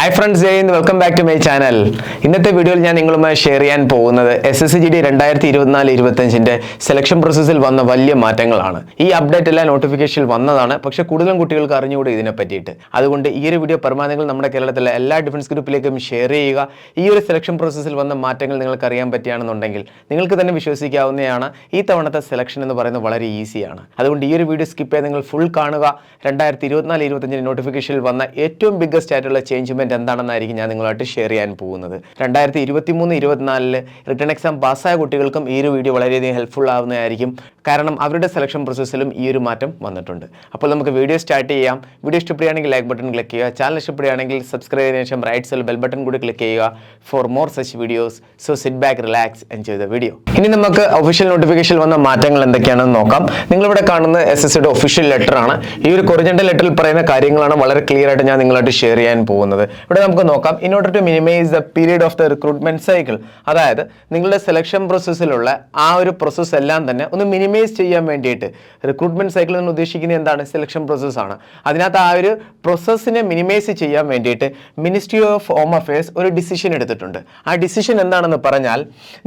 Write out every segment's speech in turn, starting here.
Hi friends Jai welcome back to my channel ഇന്നത്തെ വീഡിയോയിൽ ഞാൻ നിങ്ങളുമായി ഷെയർ ചെയ്യാൻ പോകുന്നത് S S C G D രണ്ടായിരത്തി ഇരുപത്തിനാല് ഇരുപത്തഞ്ചിന്റെ സെലക്ഷൻ പ്രോസസ്സിൽ വന്ന വലിയ മാറ്റങ്ങളാണ്. ഈ അപ്ഡേറ്റ് എല്ലാം നോട്ടിഫിക്കേഷനിൽ വന്നതാണ്. പക്ഷേ കൂടുതലും കുട്ടികൾക്ക് അറിഞ്ഞുകൂടി ഇതിനെ പറ്റിയിട്ട്. അതുകൊണ്ട് ഈ ഒരു വീഡിയോ പരമാവധി നമ്മുടെ കേരളത്തിലെ എല്ലാ ഡിഫൻസ് ഗ്രൂപ്പിലേക്കും ഷെയർ ചെയ്യുക. ഈ ഒരു സെലക്ഷൻ പ്രോസസ്സിൽ വന്ന മാറ്റങ്ങൾ നിങ്ങൾക്ക് അറിയാൻ പറ്റുകയാണെന്നുണ്ടെങ്കിൽ നിങ്ങൾക്ക് തന്നെ വിശ്വസിക്കാവുന്നതാണ്. ഈ തവണത്തെ സെലക്ഷൻ എന്ന് പറയുന്നത് വളരെ ഈസിയാണ്. അതുകൊണ്ട് ഈ ഒരു വീഡിയോ സ്കിപ്പ് ചെയ്ത് നിങ്ങൾ ഫുൾ കാണുക. രണ്ടായിരത്തി ഇരുപത്തിനാല് ഇരുപത്തഞ്ചിന് നോട്ടിഫിക്കേഷനിൽ വന്ന ഏറ്റവും ബിഗ്ഗസ്റ്റ് ആയിട്ടുള്ള ചേഞ്ച്മെന്റ് എന്താണെന്നായിരിക്കും ഞാൻ നിങ്ങളുമായിട്ട് ഷെയർ ചെയ്യാൻ പോകുന്നത്. രണ്ടായിരത്തി ഇരുപത്തി മൂന്ന് ഇരുപത്തിനാലിൽ റിട്ടേൺ എക്സാം പാസ്സായ കുട്ടികൾക്കും ഈ ഒരു വീഡിയോ വളരെയധികം ഹെൽപ്ഫുൾ ആവുന്നതായിരിക്കും. കാരണം അവരുടെ സെലക്ഷൻ പ്രോസസ്സിലും ഈ ഒരു മാറ്റം വന്നിട്ടുണ്ട്. അപ്പോൾ നമുക്ക് വീഡിയോ സ്റ്റാർട്ട് ചെയ്യാം. വീഡിയോ ഇഷ്ടപ്പെടുകയാണെങ്കിൽ ലൈക്ക് ബട്ടൺ ക്ലിക്ക് ചെയ്യുക. ചാനൽ ഇഷ്ടപ്പെടുകയാണെങ്കിൽ സബ്സ്ക്രൈബ് ചെയ്തതിനു ശേഷം റൈറ്റ് സൈഡിൽ ബെൽ ബട്ടൺ കൂടി ക്ലിക്ക് ചെയ്യുക. For more such videos so sit back relax enjoy the video ഇനി നമുക്ക് ഒഫീഷ്യൽ നോട്ടിഫിക്കേഷൻ വന്ന മാറ്റങ്ങൾ എന്തൊക്കെയാണെന്ന് നോക്കാം. നിങ്ങളിവിടെ കാണുന്ന എസ് എസ് സിയുടെ ഒഫീഷ്യൽ ലെറ്റർ ആണ്. ഈ ഒരു കൊറിജന്റെ ലെറ്ററിൽ പറയുന്ന കാര്യങ്ങളാണ് വളരെ ക്ലിയർ ആയിട്ട് ഞാൻ നിങ്ങളായിട്ട് ഷെയർ ചെയ്യാൻ പോകുന്നത്. ഇവിടെ നമുക്ക് നോക്കാം. In order to minimise the period of the recruitment cycle അതായത് നിങ്ങളുടെ സെലക്ഷൻ പ്രോസസ്സിലുള്ള ആ ഒരു പ്രോസസ്സ് എല്ലാം തന്നെ ഒന്ന് മിനിമൈസ് ചെയ്യാൻ വേണ്ടിയിട്ട് റിക്രൂട്ട്മെന്റ് സൈക്കിൾ എന്ന് ഉദ്ദേശിക്കുന്നത് എന്താണ്? സെലക്ഷൻ പ്രോസസ്സാണ് അതിനകത്ത് ആ ഒരു പ്രോസസ്സിനെ മിനിമൈസ് ചെയ്യാൻ വേണ്ടിയിട്ട് മിനിസ്ട്രി ഓഫ് ഹോം അഫയേഴ്സ് ഒരു ഡിസിഷൻ എടുത്തിട്ടുണ്ട്. ആ ഡിസിഷൻ എന്താണെന്ന് പറഞ്ഞാൽ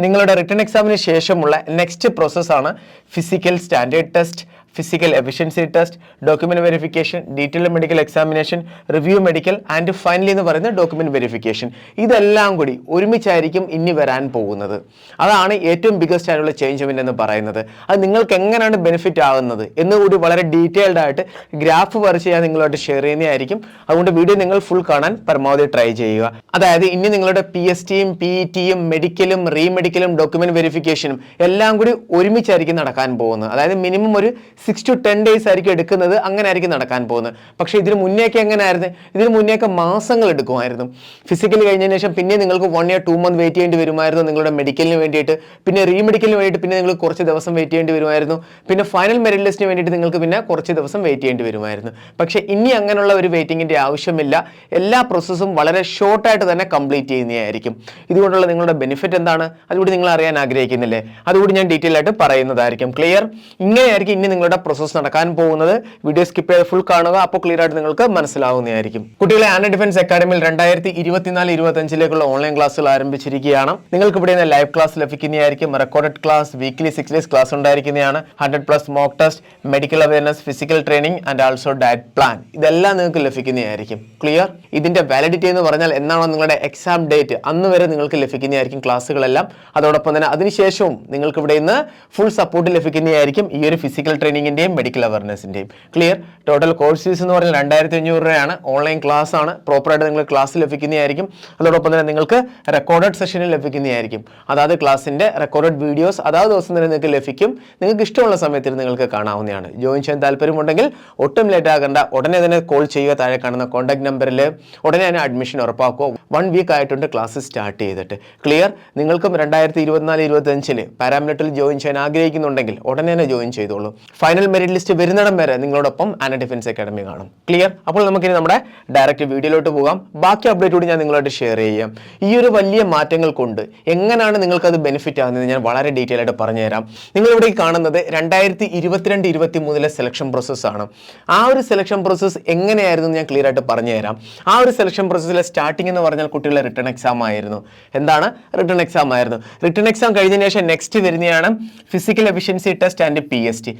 നിങ്ങളുടെ റിട്ടേൺ എക്സാമിന് ശേഷമുള്ള നെക്സ്റ്റ് പ്രോസസ്സാണ് physical standard test physical efficiency test document verification detail medical examination review medical and finally എന്ന് പറയുന്ന ഡോക്യുമെന്റ് വെരിഫിക്കേഷൻ ഇതെല്ലാം കൂടി ഒരുമിച്ചായിരിക്കും ഇനി വരാൻ പോകുന്നത്. അതാണ് ഏറ്റവും ബിഗസ്റ്റ് ആയിട്ടുള്ള ചേഞ്ച്മെന്റ് എന്ന് പറയുന്നത്. അത് നിങ്ങൾക്ക് എങ്ങനെയാണ് ബെനിഫിറ്റ് ആകുന്നത് എന്നുകൂടി വളരെ ഡീറ്റെയിൽഡ് ആയിട്ട് ഗ്രാഫ് വരച്ച് ഞാൻ നിങ്ങളുമായിട്ട് ഷെയർ ചെയ്യുന്നതായിരിക്കും. അതുകൊണ്ട് വീഡിയോ നിങ്ങൾ ഫുൾ കാണാൻ പരമാവധി ട്രൈ ചെയ്യുക. അതായത് ഇനി നിങ്ങളുടെ പി എസ് ടിയും പി ഇ ടിയും മെഡിക്കലും റീമെഡിക്കലും ഡോക്യുമെന്റ് വെരിഫിക്കേഷനും എല്ലാം കൂടി ഒരുമിച്ചായിരിക്കും നടക്കാൻ പോകുന്നത്. അതായത് മിനിമം ഒരു സിക്സ് ടു ടെൻ ഡേയ്സ് ആയിരിക്കും എടുക്കുന്നത്. അങ്ങനെ ആയിരിക്കും നടക്കാൻ പോകുന്നത്. പക്ഷേ ഇതിന് മുന്നേക്ക് എങ്ങനെയായിരുന്നു? ഇതിന് മുന്നേക്ക് മാസങ്ങൾ എടുക്കുമായിരുന്നു. ഫിസിക്കലി കഴിഞ്ഞതിന് ശേഷം പിന്നെ നിങ്ങൾക്ക് one year two month wait ചെയ്യേണ്ടി വരുമായിരുന്നു നിങ്ങളുടെ മെഡിക്കലിന് വേണ്ടിയിട്ട്. പിന്നെ റീമെഡിക്കലിന് വേണ്ടിയിട്ട് പിന്നെ നിങ്ങൾ കുറച്ച് ദിവസം വെയിറ്റ് ചെയ്യേണ്ടി വരുമായിരുന്നു. പിന്നെ ഫൈനൽ മെറിറ്റ് ലിസ്റ്റിന് വേണ്ടിയിട്ട് നിങ്ങൾക്ക് പിന്നെ കുറച്ച് ദിവസം വെയിറ്റ് ചെയ്യേണ്ടി വരുമായിരുന്നു. പക്ഷേ ഇനി അങ്ങനെയുള്ള ഒരു വെയിറ്റിങ്ങിന്റെ ആവശ്യമില്ല. എല്ലാ പ്രോസസ്സും വളരെ ഷോർട്ടായിട്ട് തന്നെ കംപ്ലീറ്റ് ചെയ്യുന്നതായിരിക്കും. ഇതുകൊണ്ടുള്ള നിങ്ങളുടെ ബെനിഫിറ്റ് എന്താണ്? അതുകൂടി നിങ്ങൾ അറിയാൻ ആഗ്രഹിക്കുന്നില്ലേ? അതുകൂടി ഞാൻ ഡീറ്റെയിൽ ആയിട്ട് പറയുന്നതായിരിക്കും. ക്ലിയർ ഇങ്ങനെയായിരിക്കും ഇനി നിങ്ങളുടെ പ്രോസസ്സ് നടക്കാൻ പോകുന്നത്. വീഡിയോ സ്കിപ്പ് ചെയ്ത് ഫുൾ കാണുക. അപ്പോൾ ക്ലിയർ ആയിട്ട് നിങ്ങൾക്ക് മനസ്സിലാവുന്നതായിരിക്കും. കുട്ടികളെ ആൻഡ് ഡിഫൻസ് അക്കാഡമിയിൽ രണ്ടായിരത്തി ഇരുപത്തിനാല് ഇരുപത്തഞ്ചിലേക്കുള്ള ഓൺലൈൻ ക്ലാസ്സുകൾ ആരംഭിച്ചിരിക്കുകയാണ്. നിങ്ങൾക്ക് ഇവിടെ നിന്ന് ലൈവ് ക്ലാസ് ലഭിക്കുന്നതായിരിക്കും. Recorded class weekly six days class ഉണ്ടായിരിക്കുന്നതാണ്. Hundred plus mock test medical awareness physical training and also diet plan ഇതെല്ലാം നിങ്ങൾക്ക് ലഭിക്കുന്നതായിരിക്കും. ക്ലിയർ ഇതിന്റെ വാലിഡിറ്റി എന്ന് പറഞ്ഞാൽ എന്നാണോ നിങ്ങളുടെ എക്സാം ഡേറ്റ് അന്ന് വരെ നിങ്ങൾക്ക് ലഭിക്കുന്നതായിരിക്കും ക്ലാസ്സുകളെല്ലാം അതോടൊപ്പം തന്നെ അതിനുശേഷവും നിങ്ങൾക്ക് ഇവിടെ നിന്ന് ഫുൾ സപ്പോർട്ട് ലഭിക്കുന്നതായിരിക്കും. ഈ ഒരു ഫിസിക്കൽ ട്രെയിനിങ്ങിന്റെയും മെഡിക്കൽ അവയർനെസിന്റെയും ക്ലിയർ ടോട്ടൽ കോഴ്സ് ഫീസ് എന്ന് പറഞ്ഞാൽ രണ്ടായിരത്തി അഞ്ഞൂറ് രൂപയാണ്. ഓൺലൈൻ ക്ലാസ് ആണ്. പ്രോപ്പറായിട്ട് നിങ്ങൾ ക്ലാസ് ലഭിക്കുന്നതായിരിക്കും. അതോടൊപ്പം തന്നെ നിങ്ങൾക്ക് റെക്കോർഡഡ് സെഷനിൽ ലഭിക്കുന്നതായിരിക്കും. അതായത് ക്ലാസ്സിന്റെ റെക്കോർഡഡ് വീഡിയോസ് അതാത് ദിവസം തന്നെ നിങ്ങൾക്ക് ലഭിക്കും. നിങ്ങൾക്ക് ഇഷ്ടമുള്ള സമയത്തിൽ നിങ്ങൾക്ക് കാണാവുന്നതാണ്. ജോയിൻ ചെയ്യാൻ താല്പര്യമുണ്ടെങ്കിൽ ഒട്ടും ലേറ്റ് ആകേണ്ട. ഉടനെ തന്നെ കോൾ ചെയ്യുക. താഴെ കാണുന്ന കോൺടാക്ട് നമ്പറിൽ ഉടനെ തന്നെ അഡ്മിഷൻ ഉറപ്പാക്കുക. വൺ വീക്ക് ആയിട്ടുണ്ട് ക്ലാസ് സ്റ്റാർട്ട് ചെയ്തിട്ട്. ക്ലിയർ നിങ്ങൾക്കും രണ്ടായിരത്തി ഇരുപത്തിനാല് ഇരുപത്തഞ്ചിൽ പാരാമിലിറ്ററിൽ ജോയിൻ ചെയ്യാൻ ആഗ്രഹിക്കുന്നുണ്ടെങ്കിൽ ഉടനെ തന്നെ ജോയിൻ ചെയ്തോളൂ. ഫൈനൽ മെറിറ്റ് ലിസ്റ്റ് വരുന്നിടം വരെ നിങ്ങളോടൊപ്പം ആന ഡിഫൻസ് അക്കാഡമി കാണും. ക്ലിയർ അപ്പോൾ നമുക്കിനി നമ്മുടെ ഡയറക്റ്റ് വീഡിയോയിലോട്ട് പോകാം. ബാക്കി അപ്ഡേറ്റ് കൂടി ഞാൻ നിങ്ങളോട് ഷെയർ ചെയ്യാം. ഈ ഒരു വലിയ മാറ്റങ്ങൾ കൊണ്ട് എങ്ങനെയാണ് നിങ്ങൾക്ക് അത് ബെനിഫിറ്റ് ആകുന്നത് ഞാൻ വളരെ ഡീറ്റെയിൽ ആയിട്ട് പറഞ്ഞുതരാം. നിങ്ങൾ ഇവിടെ കാണുന്നത് രണ്ടായിരത്തി ഇരുപത്തിരണ്ട് ഇരുപത്തി മൂന്നിലെ സെലക്ഷൻ പ്രോസസ്സ് ആണ്. ആ ഒരു സെലക്ഷൻ പ്രോസസ്സ് എങ്ങനെയായിരുന്നു ഞാൻ ക്ലിയർ ആയിട്ട് പറഞ്ഞുതരാം. ആ ഒരു സെലക്ഷൻ പ്രോസസ്സിലെ സ്റ്റാർട്ടിംഗ് എന്ന് പറഞ്ഞാൽ കുട്ടികളുടെ റിട്ടേൺ എക്സാം ആയിരുന്നു. എന്താണ്? റിട്ടേൺ എക്സാം ആയിരുന്നു. റിട്ടേൺ എക്സാം കഴിഞ്ഞതിന് ശേഷം നെക്സ്റ്റ് വരുന്നതാണ് physical efficiency test and P S T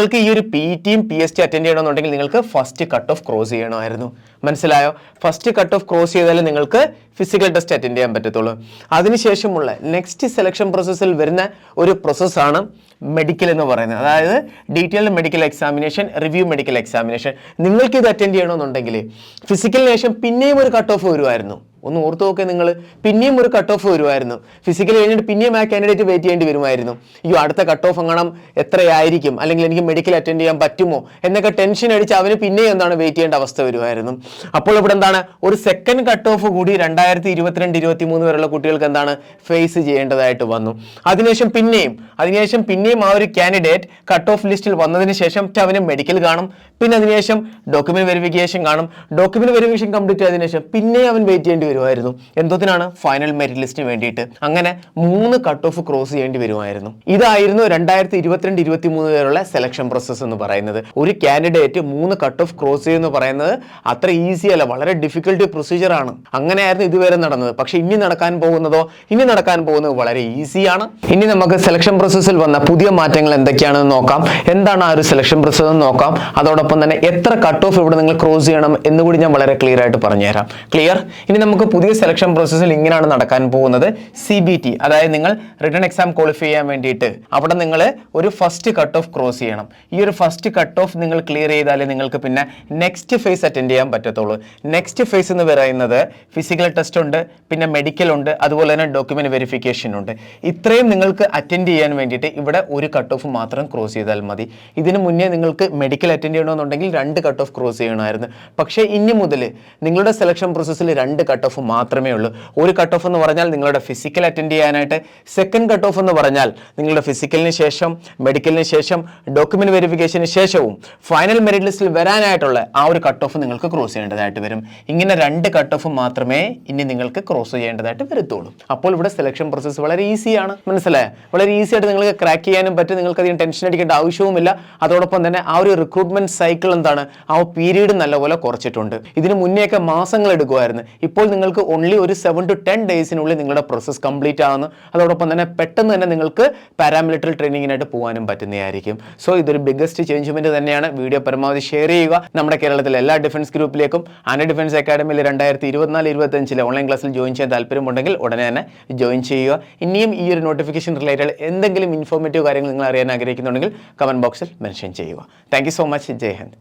നിങ്ങൾക്ക് ഈ ഒരു പി ടിയും പി എസ് ടി അറ്റൻഡ് ചെയ്യണമെന്നുണ്ടെങ്കിൽ നിങ്ങൾക്ക് ഫസ്റ്റ് കട്ട് ഓഫ് ക്രോസ് ചെയ്യണമായിരുന്നു. മനസ്സിലായോ? ഫസ്റ്റ് കട്ട് ഓഫ് ക്രോസ് ചെയ്താലേ നിങ്ങൾക്ക് ഫിസിക്കൽ ടെസ്റ്റ് അറ്റൻഡ് ചെയ്യാൻ പറ്റത്തുള്ളൂ. അതിനുശേഷമുള്ള നെക്സ്റ്റ് സെലക്ഷൻ പ്രോസസ്സിൽ വരുന്ന ഒരു പ്രോസസ്സാണ് മെഡിക്കൽ എന്ന് പറയുന്നത്. അതായത് detailed medical examination review medical examination നിങ്ങൾക്ക് ഇത് അറ്റൻഡ് ചെയ്യണമെന്നുണ്ടെങ്കിൽ ഫിസിക്കലിന് ശേഷം പിന്നെയും ഒരു കട്ട് ഓഫ് വരുമായിരുന്നു. ഒന്ന് ഓർത്ത് നോക്കുക നിങ്ങൾ പിന്നെയും ഒരു കട്ട് ഓഫ് വരുമായിരുന്നു. ഫിസിക്കൽ കഴിഞ്ഞിട്ട് പിന്നെയും ആ കാൻഡിഡേറ്റ് വെയിറ്റ് ചെയ്യേണ്ടി വരുമായിരുന്നു. അയ്യോ അടുത്ത കട്ട് ഓഫ് എങ്ങണം എത്രയായിരിക്കും? അല്ലെങ്കിൽ എനിക്ക് മെഡിക്കൽ അറ്റൻഡ് ചെയ്യാൻ പറ്റുമോ? എന്നൊക്കെ ടെൻഷൻ അടിച്ച് അവന് പിന്നെയും എന്താണ് വെയിറ്റ് ചെയ്യേണ്ട അവസ്ഥ വരുമായിരുന്നു. അപ്പോൾ ഇവിടെ എന്താണ്? ഒരു സെക്കൻഡ് കട്ട് ഓഫ് കൂടി രണ്ടായിരത്തി ഇരുപത്തിരണ്ട് ഇരുപത്തി മൂന്ന് വരെയുള്ള കുട്ടികൾക്ക് എന്താണ്? ഫേസ് ചെയ്യേണ്ടതായിട്ട് വന്നു. അതിനുശേഷം പിന്നെയും അതിനുശേഷം പിന്നെയും ആ ഒരു കാൻഡിഡേറ്റ് കട്ട് ഓഫ് ലിസ്റ്റിൽ വന്നതിന് ശേഷം അവന് മെഡിക്കൽ കാണും. പിന്നെ അതിനുശേഷം ഡോക്യുമെന്റ് വെരിഫിക്കേഷൻ കാണും. ഡോക്യുമെന്റ് വെരിഫിക്കേഷൻ കംപ്ലീറ്റ് ചെയ്തതിനു ശേഷം പിന്നെ അവൻ വെയിറ്റ് ചെയ്യേണ്ടി വരുമായിരുന്നു. എന്തോത്തിനാണ് ഫൈനൽ മെറിറ്റ് ലിസ്റ്റിന് വേണ്ടിയിട്ട്. അങ്ങനെ മൂന്ന് കട്ട് ഓഫ് ക്രോസ് ചെയ്യേണ്ടി വരുമായിരുന്നു. ഇതായിരുന്നു രണ്ടായിരത്തി ഇരുപത്തിരണ്ട് ഇരുപത്തി മൂന്ന് വരെയുള്ള സെലക്ഷൻ പ്രോസസ്സ് എന്ന് പറയുന്നത്. ഒരു കാൻഡിഡേറ്റ് മൂന്ന് കട്ട് ഓഫ് ക്രോസ് ചെയ്യുമെന്ന് പറയുന്നത് അത്ര ഈസി അല്ല വളരെ ഡിഫിക്കൽട്ട് പ്രൊസീജിയർ ആണ്. അങ്ങനെയായിരുന്നു ഇതുവരെ നടന്നത്. പക്ഷെ ഇനി നടക്കാൻ പോകുന്നതോ ഇനി നടക്കാൻ പോകുന്നത് വളരെ ഈസിയാണ് ഇനി നമുക്ക് സെലക്ഷൻ പ്രോസസ്സിൽ വന്ന പുതിയ മാറ്റങ്ങൾ എന്തൊക്കെയാണെന്ന് നോക്കാം. എന്താണ് ആ ഒരു സെലക്ഷൻ പ്രോസസ്സ് എന്ന് നോക്കാം. അതോടൊപ്പം തന്നെ എത്ര കട്ട് ഓഫ് ഇവിടെ നിങ്ങൾ ക്രോസ് ചെയ്യണം എന്നുകൂടി ഞാൻ വളരെ ക്ലിയർ ആയിട്ട് പറഞ്ഞുതരാം. ക്ലിയർ ഇനി നമുക്ക് പുതിയ സെലക്ഷൻ പ്രോസസ്സിൽ ഇങ്ങനെയാണ് നടക്കാൻ പോകുന്നത്. സി ബി ടി അതായത് നിങ്ങൾ റിട്ടേൺ എക്സാം ക്വാളിഫൈ ചെയ്യാൻ വേണ്ടിയിട്ട്. അവിടെ നിങ്ങൾ ഒരു ഫസ്റ്റ് കട്ട് ഓഫ് ക്രോസ് ചെയ്യണം. ഈ ഒരു ഫസ്റ്റ് കട്ട് ഓഫ് നിങ്ങൾ ക്ലിയർ ചെയ്താലേ നിങ്ങൾക്ക് പിന്നെ നെക്സ്റ്റ് ഫേസ് അറ്റൻഡ് ചെയ്യാൻ പറ്റത്തുള്ളൂ. നെക്സ്റ്റ് ഫേസ് എന്ന് പറയുന്നത് ഫിസിക്കൽ ടെസ്റ്റ് ഉണ്ട് പിന്നെ മെഡിക്കൽ ഉണ്ട് അതുപോലെ തന്നെ ഡോക്യുമെന്റ് വെരിഫിക്കേഷൻ ഉണ്ട്. ഇത്രയും നിങ്ങൾക്ക് അറ്റൻഡ് ചെയ്യാൻ വേണ്ടിയിട്ട് ഇവിടെ ഒരു കട്ട് ഓഫ് മാത്രം ക്രോസ് ചെയ്താൽ മതി. ഇതിന് മുന്നേ നിങ്ങൾക്ക് മെഡിക്കൽ അറ്റൻഡ് ചെയ്യണമെന്നുണ്ടെങ്കിൽ രണ്ട് കട്ട് ഓഫ് ക്രോസ് ചെയ്യണമായിരുന്നു. പക്ഷേ ഇനി മുതൽ നിങ്ങളുടെ സെലക്ഷൻ പ്രോസസ്സിൽ രണ്ട് കട്ട് മാത്രമേ ഉള്ളൂ. ഒരു കട്ട് ഓഫ് എന്ന് പറഞ്ഞാൽ നിങ്ങളുടെ ഫിസിക്കൽ അറ്റൻഡ് ചെയ്യാനായിട്ട്. സെക്കൻഡ് കട്ട് ഓഫ് എന്ന് പറഞ്ഞാൽ നിങ്ങളുടെ ഫിസിക്കലിന് ശേഷം മെഡിക്കലിന് ശേഷം ഡോക്യുമെന്റ് വെരിഫിക്കേഷന് ശേഷവും ഫൈനൽ മെറിറ്റ് ലിസ്റ്റിൽ വരാനായിട്ടുള്ള ആ ഒരു കട്ട് ഓഫ് നിങ്ങൾക്ക് ക്രോസ് ചെയ്യേണ്ടതായിട്ട് വരും. ഇങ്ങനെ രണ്ട് കട്ട് ഓഫ് മാത്രമേ ഇനി നിങ്ങൾക്ക് ക്രോസ് ചെയ്യേണ്ടതായിട്ട് വരത്തുള്ളൂ. അപ്പോൾ ഇവിടെ സെലക്ഷൻ പ്രോസസ്സ് വളരെ ഈസിയാണ് മനസ്സിലായോ? വളരെ ഈസി ആയിട്ട് നിങ്ങൾക്ക് ക്രാക്ക് ചെയ്യാനും പറ്റും. നിങ്ങൾക്ക് അധികം ടെൻഷൻ അടിക്കേണ്ട ആവശ്യവുമില്ല. അതോടൊപ്പം തന്നെ ആ ഒരു റിക്രൂട്ട്മെന്റ് സൈക്കിൾ എന്താണ്? ആ പീരീഡ് നല്ലപോലെ കുറച്ചിട്ടുണ്ട്. ഇതിന് മുന്നേയൊക്കെ മാസങ്ങൾ എടുക്കുമായിരുന്നു. ഇപ്പോൾ നിങ്ങൾക്ക് ഓൺലി ഒരു സെവൻ ടു ടെൻ ഡേയ്സിനുള്ളിൽ നിങ്ങളുടെ പ്രോസസ്സ് കംപ്ലീറ്റ് ആവുന്നു. അതോടൊപ്പം തന്നെ പെട്ടെന്ന് തന്നെ നിങ്ങൾക്ക് പാരാമിലിറ്ററി ട്രെയിനിങ്ങിനായിട്ട് പോകാനും പറ്റുന്നതായിരിക്കും. സോ ഇതൊരു ബിഗ്ഗസ്റ്റ് ചേഞ്ച്മെന്റ് തന്നെയാണ്. വീഡിയോ പരമാവധി ഷെയർ ചെയ്യുക. നമ്മുടെ കേരളത്തിലെ എല്ലാ ഡിഫൻസ് ഗ്രൂപ്പിലേക്കും ആന ഡിഫൻസ് അക്കാഡമിയിൽ രണ്ടായിരത്തി ഇരുപത്തിനാല് ഇരുപത്തഞ്ചിലെ ഓൺലൈൻ ക്ലാസ്സിൽ ജോയിൻ ചെയ്യാൻ താല്പര്യമുണ്ടെങ്കിൽ ഉടനെ തന്നെ ജോയിൻ ചെയ്യുക. ഇനിയും ഈ ഒരു നോട്ടിഫിക്കേഷൻ റിലേറ്റഡ് എന്തെങ്കിലും ഇൻഫോർമേറ്റീവ് കാര്യങ്ങൾ നിങ്ങൾ അറിയാൻ ആഗ്രഹിക്കുന്നുണ്ടെങ്കിൽ കമന്റ് ബോക്സിൽ മെൻഷൻ ചെയ്യുക. Thank so much Jai Hind.